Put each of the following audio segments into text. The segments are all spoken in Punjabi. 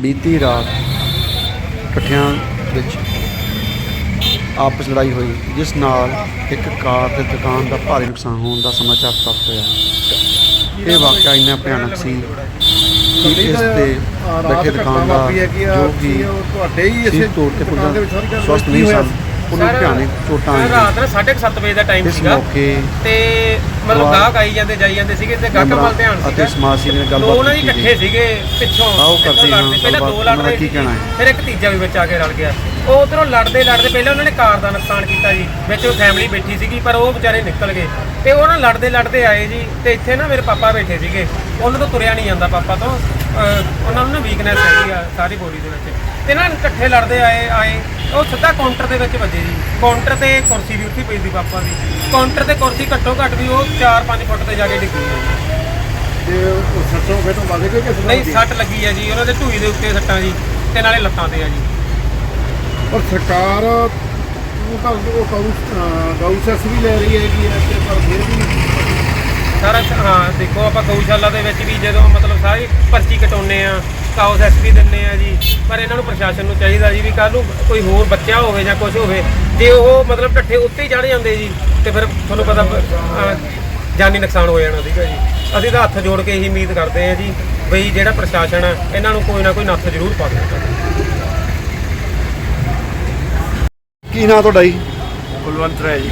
ਬੀਤੀ ਰਾਤ ਇਕੱਠਿਆਂ ਵਿੱਚ ਆਪਸ ਲੜਾਈ ਹੋਈ ਜਿਸ ਨਾਲ ਇੱਕ ਕਾਰ ਤੇ ਦੁਕਾਨ ਦਾ ਭਾਰੀ ਨੁਕਸਾਨ ਹੋਣ ਦਾ ਸਮਾਚਾਰ ਪ੍ਰਾਪਤ ਹੋਇਆ। ਇਹ ਵਾਕਿਆ ਇੰਨਾ ਭਿਆਨਕ ਸੀ ਕਿ ਇਸ ਤੇ ਬੈਠੇ ਦੁਕਾਨਦਾਰ ਜੋ ਕਿ ਤੁਹਾਡੇ ਹੀ ਵਿੱਚ ਸਾਰੀ ਪੁੱਜਾ ਗੱਲ ਸਵਸਥ ਨਹੀਂ ਸਨ। ਉਹਨਾਂ ਨੂੰ ਭਿਆਨਕ ਚੋਟਾਂ ਆਈਆਂ। ਰਾਤ ਨਾ 7:30 ਵਜੇ ਦਾ ਟਾਈਮ ਇਸ ਸੀਗਾ। ਮੌਕੇ ਤੇ ਮਤਲਬ ਗਾਹਕ ਆਈ ਜਾਂਦੇ ਜਾਈ ਜਾਂਦੇ ਸੀਗੇ ਤੇ ਗਾਹਕਾਂ ਵੱਲ ਧਿਆਨ ਅਤੇ ਸੀਗਾ। ਸਮਾਜ ਸੇਵੀ ਨਾਲ ਦੋ ਗੱਲਬਾਤ ਦੀ ਕੀਤੀ ਇਕੱਠੇ ਸੀਗੇ ਪਿੱਛੋਂ ਆਓ ਇੱਥੋਂ ਕਰਦੇ ਹਾਂ ਲੜਦੇ ਪਹਿਲਾਂ ਦੋ ਗੱਲਬਾਤ, ਲੜ ਉਹਨਾਂ ਦਾ ਰਹੇ ਕੀ ਸੀ ਕਹਿਣਾ ਹੈ? ਫਿਰ ਇੱਕ ਤੀਜਾ ਵੀ ਵਿੱਚ ਆ ਕੇ ਰਲ ਗਿਆ। ਉਹ ਉਧਰੋਂ ਲੜਦੇ ਲੜਦੇ ਪਹਿਲਾਂ ਉਹਨਾਂ ਨੇ ਕਾਰ ਦਾ ਨੁਕਸਾਨ ਕੀਤਾ ਜੀ ਵਿੱਚ ਉਹ ਫੈਮਿਲੀ ਬੈਠੀ ਸੀਗੀ ਪਰ ਉਹ ਵਿਚਾਰੇ ਨਿਕਲ ਗਏ। ਤੇ ਉਹ ਨਾ ਲੜਦੇ ਲੜਦੇ ਆਏ ਜੀ ਤੇ ਇੱਥੇ ਨਾ ਮੇਰੇ ਪਾਪਾ ਬੈਠੇ ਸੀਗੇ। ਉਹਨਾਂ ਤੋਂ ਤੁਰਿਆ ਨਹੀਂ ਜਾਂਦਾ ਪਾਪਾ ਤੋਂ। ਅਹ ਉਹਨਾਂ ਨੂੰ ਨਾ ਵੀਕਨੈਸ ਹੈਗੀ ਆ ਸਾਰੀ ਬੋਡੀ ਦੇ ਵਿੱਚ। ਤੇ ਨਾ ਇਕੱਠੇ ਲੜਦੇ ਆਏ ਆਏ। ਉਹ ਸਿੱਧਾ ਕਾਊਂਟਰ ਦੇ ਵਿੱਚ ਵੱਜੇ ਜੀ। ਕਾਊਂਟਰ ਤੇ ਕੁਰਸੀ ਵੀ ਉੱਥੇ ਪਈ ਸੀ ਪਾਪਾ ਦੀ। ਕਾਊਂਟਰ ਤੇ ਕੁਰਸੀ ਘੱਟੋ ਘੱਟ ਵੀ ਉਹ 4-5 ਫੁੱਟ ਤੇ ਜਾ ਕੇ ਡਿੱਗੀ ਹੈ। ਜੀ ਤੇ ਉਹ ਸੱਚੋਂ ਫੇਟੋਂ ਵੱਜ ਗਏ ਕਿ ਨਹੀਂ ਸੱਟ ਲੱਗੀ ਹੈ ਜੀ। ਉਹਨਾਂ ਦੇ ਢੂਈ ਦੇ ਉੱਤੇ ਸੱਟਾਂ ਜੀ ਤੇ ਨਾਲੇ ਲੱਤਾਂ ਤੇ ਆ ਜੀ। ਪਰ ਸਰਕਾਰ ਉਹ ਤਾਂ ਉਹ ਗਊ ਅਹ ਗਊ ਸੈਸ ਵੀ ਲੈ ਰਹੀ ਹੈਗੀ ਹੈ ਤੇ ਪਰ ਫਿਰ ਵੀ ਸਾਰਾ ਸ- ਹਾਂ ਦੇਖੋ ਆਪਾਂ ਗਊਸ਼ਾਲਾ ਦੇ ਵਿੱਚ ਵੀ ਜਦੋਂ ਮਤਲਬ ਸਾਰੀ ਪਰਚੀ ਕਟਾਉਨੇ ਆ ਕਾਉਸ ਐਸਪੀ ਦਿੰਨੇ ਆ ਜੀ ਪਰ ਇਹਨਾਂ ਨੂੰ ਪ੍ਰਸ਼ਾਸਨ ਨੂੰ ਚਾਹੀਦਾ ਜੀ ਵੀ ਕੱਲ ਨੂੰ ਕੋਈ ਹੋਰ ਬੱਚਾ ਹੋਵੇ ਜਾਂ ਕੁਝ ਹੋਵੇ ਜੇ ਉਹ ਮਤਲਬ ਢੱਠੇ ਉੱਤੇ ਹੀ ਚੜ ਜਾਂਦੇ ਜੀ ਤੇ ਫਿਰ ਤੁਹਾਨੂੰ ਪਤਾ ਅਹ, ਜਾਨੀ ਨੁਕਸਾਨ ਹੋ ਜਾਣਾ ਸੀਗਾ ਜੀ। ਅਸੀਂ ਤਾਂ ਹੱਥ ਜੋੜ ਕੇ ਇਹੀ ਉਮੀਦ ਕਰਦੇ ਆ ਜੀ ਬਈ ਜਿਹੜਾ ਪ੍ਰਸ਼ਾਸਨ ਆ ਇਹਨਾਂ ਨੂੰ ਕੋਈ ਨਾ ਕੋਈ ਨੱਥ ਜ਼ਰੂਰ ਪਾ ਦੇਣਾ ਕੀ ਨਾਂ ਤੁਹਾਡਾ ਜੀ? ਕੁਲਵੰਤ ਰਾਏ ਜੀ।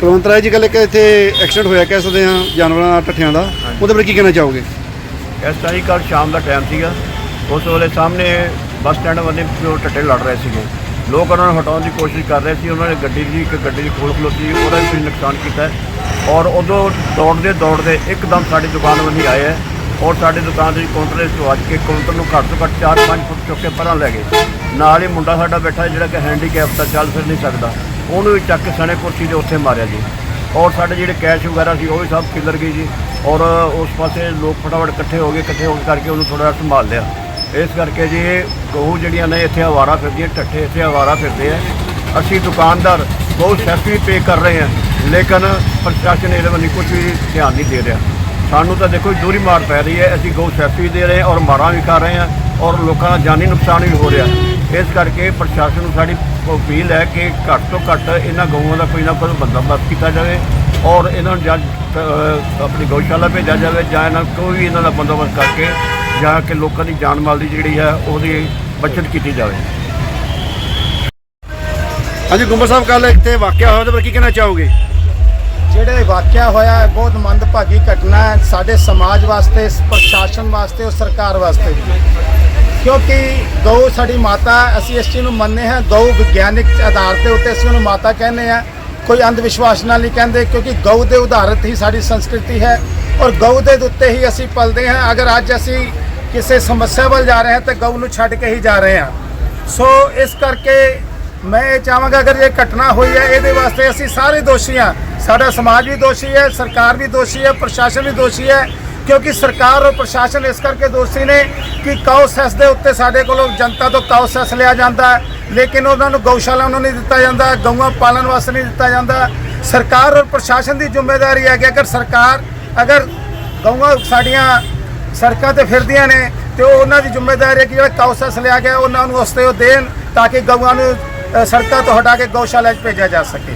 ਕੁਲਵੰਤ ਰਾਏ ਜੀ ਕੱਲ ਇੱਕ ਇੱਥੇ ਐਕਸੀਡੈਂਟ ਹੋਇਆ ਕਹਿ ਸਕਦੇ ਹਾਂ ਜਾਨਵਰਾਂ ਦਾ ਟੱਠਿਆਂ ਦਾ। ਉਹਦੇ ਬਾਰੇ ਕੀ ਕਹਿਣਾ ਚਾਹੋਗੇ? ਇਸ ਤਰ੍ਹਾਂ ਹੀ ਕੱਲ੍ਹ ਸ਼ਾਮ ਦਾ ਟਾਈਮ ਸੀਗਾ। ਉਸ ਵੇਲੇ ਸਾਹਮਣੇ ਬੱਸ ਸਟੈਂਡ ਵੱਲੇ ਜੋ ਟੱਟੇ ਲੜ ਰਹੇ ਸੀਗੇ। ਲੋਕ ਉਹਨਾਂ ਨੂੰ ਹਟਾਉਣ ਦੀ ਕੋਸ਼ਿਸ਼ ਕਰ ਰਹੇ ਸੀ। ਉਹਨਾਂ ਨੇ ਗੱਡੀ ਦੀ, ਇੱਕ ਗੱਡੀ ਦੀ ਖੋਲ ਖਲੋਤੀ, ਉਹਦਾ ਵੀ ਨੁਕਸਾਨ ਕੀਤਾ ਔਰ ਉਦੋਂ ਦੌੜਦੇ ਦੌੜਦੇ ਇੱਕਦਮ ਸਾਡੀ ਦੁਕਾਨ ਵੱਲ ਆਏ ਹੈ ਔਰ ਸਾਡੀ ਦੁਕਾਨ ਦੇ ਕਾਊਂਟਰ ਦੇ ਤੋਂ ਕੇ ਕਾਊਂਟਰ ਨੂੰ ਘੱਟ ਤੋਂ ਘੱਟ 4-5 ਫੁੱਟ ਚੁੱਕ ਕੇ ਪਰਾਂ ਲੈ ਗਏ। ਨਾਲ ਹੀ ਮੁੰਡਾ ਸਾਡਾ ਬੈਠਾ ਜਿਹੜਾ ਕਿ ਹੈਂਡੀਕੈਪ ਦਾ ਚੱਲ ਫਿਰ ਨਹੀਂ ਸਕਦਾ। ਉਹਨੂੰ ਵੀ ਚੱਕ ਕੇ ਸਣੇ ਕੁਰਸੀ ਦੇ ਉੱਥੇ ਮਾਰਿਆ ਜੀ। ਔਰ ਸਾਡੇ ਜਿਹੜੇ ਕੈਸ਼ ਵਗੈਰਾ ਸੀ, ਉਹ ਵੀ ਸਭ ਕਿਲਰ ਗਈ ਜੀ। ਔਰ ਉਸ ਪਾਸੇ ਲੋਕ ਫਟਾਫਟ ਇਕੱਠੇ ਹੋ ਗਏ, ਇਕੱਠੇ ਹੋਣ ਕਰਕੇ ਉਹਨੂੰ ਥੋੜਾ ਸੰਭਾਲ ਲਿਆ। ਇਸ ਕਰਕੇ ਜੀ ਗਊ ਜਿਹੜੀਆਂ ਨੇ ਇੱਥੇ ਆਵਾਰਾ ਫਿਰਦੀਆਂ ਠੱਠੇ ਇੱਥੇ ਆਵਾਰਾ ਫਿਰਦੇ ਆ। ਅਸੀਂ ਦੁਕਾਨਦਾਰ ਬਹੁਤ ਸੈਫੀ ਪੇ ਕਰ ਰਹੇ ਹਾਂ ਲੇਕਿਨ ਪ੍ਰਸ਼ਾਸਨ ਇਹਦੇ ਵੱਲ ਕੁਝ ਵੀ ਧਿਆਨ ਨਹੀਂ ਦੇ ਰਿਹਾ। ਸਾਨੂੰ ਤਾਂ ਦੇਖੋ, ਦੂਰੀ ਮਾਰ ਪੈ ਰਹੀ ਹੈ, ਅਸੀਂ ਗਊ ਸੈਫੀ ਦੇ ਰਹੇ ਹਾਂ ਔਰ ਮਾਰਾਂ ਵੀ ਕਰ ਰਹੇ ਹਾਂ ਔਰ ਲੋਕਾਂ ਦਾ ਜਾਨੀ ਨੁਕਸਾਨ ਵੀ ਹੋ ਰਿਹਾ। ਇਸ ਕਰਕੇ ਪ੍ਰਸ਼ਾਸਨ ਨੂੰ ਸਾਡੀ ਅਪੀਲ ਹੈ ਕਿ ਘੱਟ ਤੋਂ ਘੱਟ ਇਹਨਾਂ ਗਊਆਂ ਦਾ ਕੋਈ ਨਾ ਕੋਈ ਬੰਦੋਬਸਤ ਕੀਤਾ ਜਾਵੇ ਔਰ ਇਹਨਾਂ ਨੂੰ ਜਾਂ ਆਪਣੀ ਗਊਸ਼ਾਲਾ ਭੇਜਿਆ ਜਾਵੇ ਜਾਂ ਇਹਨਾਂ ਕੋਈ ਵੀ ਇਹਨਾਂ ਦਾ ਬੰਦੋਬਸਤ ਕਰਕੇ ਜਾਂ ਕਿ ਲੋਕਾਂ ਦੀ ਜਾਨ ਮਾਲ ਦੀ ਜਿਹੜੀ ਹੈ ਉਹਦੀ ਬਚਤ ਕੀਤੀ ਜਾਵੇ। ਹਾਂਜੀ ਗੁੰਬਰ ਸਾਹਿਬ ਕੱਲ ਇੱਥੇ ਵਾਕਿਆ ਹੋਇਆ ਉਹਦੇ ਬਾਰੇ ਕੀ ਕਹਿਣਾ ਚਾਹੋਗੇ? ਜਿਹੜੇ ਵਾਕਿਆ ਹੋਇਆ ਹੈ, ਬਹੁਤ ਮੰਦਭਾਗੀ ਘਟਨਾ ਹੈ। ਸਾਡੇ ਸਮਾਜ ਵਾਸਤੇ, ਪ੍ਰਸ਼ਾਸਨ ਵਾਸਤੇ ਔਰ ਸਰਕਾਰ ਵਾਸਤੇ। ਕਿਉਂਕਿ ਗਊ ਸਾਡੀ ਮਾਤਾ, ਅਸੀਂ ਇਸ ਚੀਜ਼ ਨੂੰ ਮੰਨਦੇ ਹਾਂ ਗਊ ਵਿਗਿਆਨਿਕ ਆਧਾਰ ਤੇ ਉੱਤੇ ਅਸੀਂ ਉਹਨੂੰ ਮਾਤਾ ਕਹਿੰਦੇ ਆ ਕੋਈ ਅੰਧ ਵਿਸ਼ਵਾਸ ਨਾਲ ਨਹੀਂ ਕਹਿੰਦੇ, ਕਿਉਂਕਿ ਗਊ ਦੇ ਉਦਾਹਰਤ ਹੀ ਸਾਡੀ ਸੰਸਕ੍ਰਿਤੀ ਹੈ। ਔਰ ਗਊ ਦੇ ਉੱਤੇ ਹੀ ਅਸੀਂ ਪਲਦੇ ਹਾਂ। ਅਗਰ ਅੱਜ ਅਸੀਂ ਕਿਸੇ ਸਮੱਸਿਆ ਵੱਲ ਜਾ ਰਹੇ ਹਾਂ ਤਾਂ ਗਊ ਨੂੰ ਛੱਡ ਕੇ ਹੀ ਜਾ ਰਹੇ ਹਾਂ। ਸੋ ਇਸ ਕਰਕੇ ਮੈਂ ਇਹ ਚਾਹਾਂਗਾ ਅਗਰ ਇਹ ਘਟਨਾ ਹੋਈ ਹੈ, ਇਹਦੇ ਵਾਸਤੇ ਅਸੀਂ ਸਾਰੇ ਦੋਸ਼ੀ ਹਾਂ। ਸਾਡਾ ਸਮਾਜ ਵੀ ਦੋਸ਼ੀ ਹੈ, ਸਰਕਾਰ ਵੀ ਦੋਸ਼ੀ ਹੈ, ਪ੍ਰਸ਼ਾਸਨ ਵੀ ਦੋਸ਼ੀ ਹੈ, ਕਿਉਂਕਿ ਸਰਕਾਰ ਔਰ ਪ੍ਰਸ਼ਾਸਨ ਇਸ ਕਰਕੇ ਦੋਸ਼ੀ ਨੇ ਕਿ ਕਾਉ ਸੈਸ ਦੇ ਉੱਤੇ ਸਾਡੇ ਕੋਲੋਂ ਜਨਤਾ ਤੋਂ ਕਾਉ ਸੈਸ ਲਿਆ ਜਾਂਦਾ ਹੈ, ਲੇਕਿਨ ਉਹਨਾਂ ਨੂੰ ਗਊਸ਼ਾਲਾ ਨੂੰ ਨਹੀਂ ਦਿੱਤਾ ਜਾਂਦਾ, ਗਊਆਂ ਪਾਲਣ ਵਾਸਤੇ ਨਹੀਂ ਦਿੱਤਾ ਜਾਂਦਾ। ਸਰਕਾਰ ਔਰ ਪ੍ਰਸ਼ਾਸਨ ਦੀ ਜ਼ਿੰਮੇਵਾਰੀ ਹੈ ਕਿ ਅਗਰ ਸਰਕਾਰ, ਅਗਰ ਗਊਆਂ ਸਾਡੀਆਂ ਸੜਕਾਂ ਤੇ ਫਿਰਦੀਆਂ ਨੇ ਤੇ ਉਹ ਉਹਨਾਂ ਦੀ ਜ਼ਿੰਮੇਵਾਰੀ ਹੈ ਕਿ ਜਿਹੜਾ ਕਾਉਸਸ ਲਿਆ ਗਿਆ, ਉਹਨਾਂ ਨੂੰ ਉਸ ਤੇ ਉਹ ਦੇਣ ਤਾਂ ਕਿ ਗਊਆਂ ਨੂੰ ਸੜਕਾਂ ਤੋਂ ਹਟਾ ਕੇ ਗਊਸ਼ਾਲਾ 'ਚ ਭੇਜਿਆ ਜਾ ਸਕੇ।